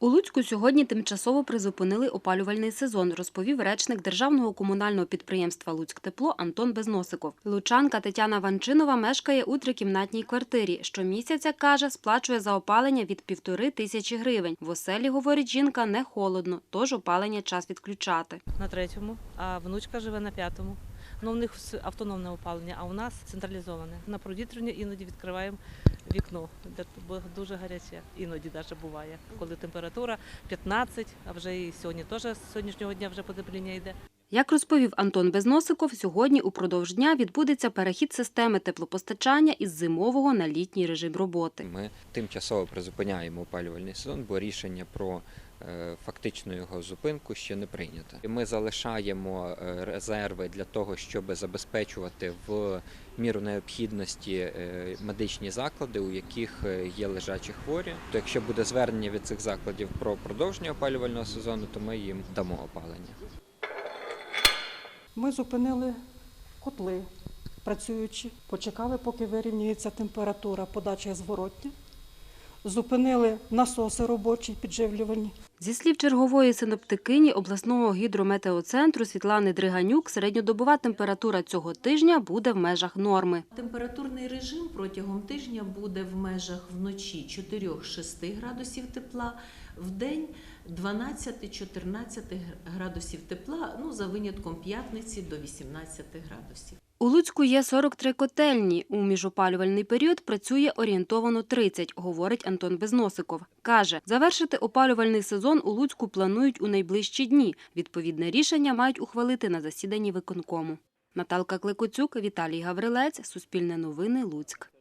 У Луцьку сьогодні тимчасово призупинили опалювальний сезон, розповів речник державного комунального підприємства «Луцьктепло» Антон Безносиков. Лучанка Тетяна Ванчинова мешкає у трикімнатній квартирі. Щомісяця, каже, сплачує за опалення від півтори тисячі гривень. В оселі, говорить жінка, не холодно, тож опалення час відключати. на третьому, а внучка живе на п'ятому. Ну, у них автономне опалення, а у нас централізоване. На провітрювання іноді відкриваємо вікно, бо дуже гаряче. Іноді навіть буває, коли температура 15, а вже і сьогодні теж з сьогоднішнього дня вже потепління йде. Як розповів Антон Безносиков, сьогодні упродовж дня відбудеться перехід системи теплопостачання із зимового на літній режим роботи. Ми тимчасово призупиняємо опалювальний сезон, бо рішення про е, фактичну його зупинку ще не прийнято. Ми залишаємо е, резерви для того, щоб забезпечувати в міру необхідності е, медичні заклади, у яких є лежачі хворі. То якщо буде звернення від цих закладів про продовження опалювального сезону, то ми їм дамо опалення. Ми зупинили котли працюючі, почекали, поки вирівнюється температура, подача зворотня. Зупинили насоси робочі, підживлювальні. Зі слів чергової синоптикині обласного гідрометеоцентру Світлани Дриганюк, середньодобова температура цього тижня буде в межах норми. Температурний режим протягом тижня буде в межах вночі 4-6 градусів тепла, в день 12-14 градусів тепла, ну за винятком п'ятниці до 18 градусів. У Луцьку є 43 котельні. У міжопалювальний період працює орієнтовано 30, говорить Антон Безносиков. Каже, завершити опалювальний сезон у Луцьку планують у найближчі дні. Відповідне рішення мають ухвалити на засіданні виконкому. Наталка Кликоцюк, Віталій Гаврилець, Суспільне новини, Луцьк.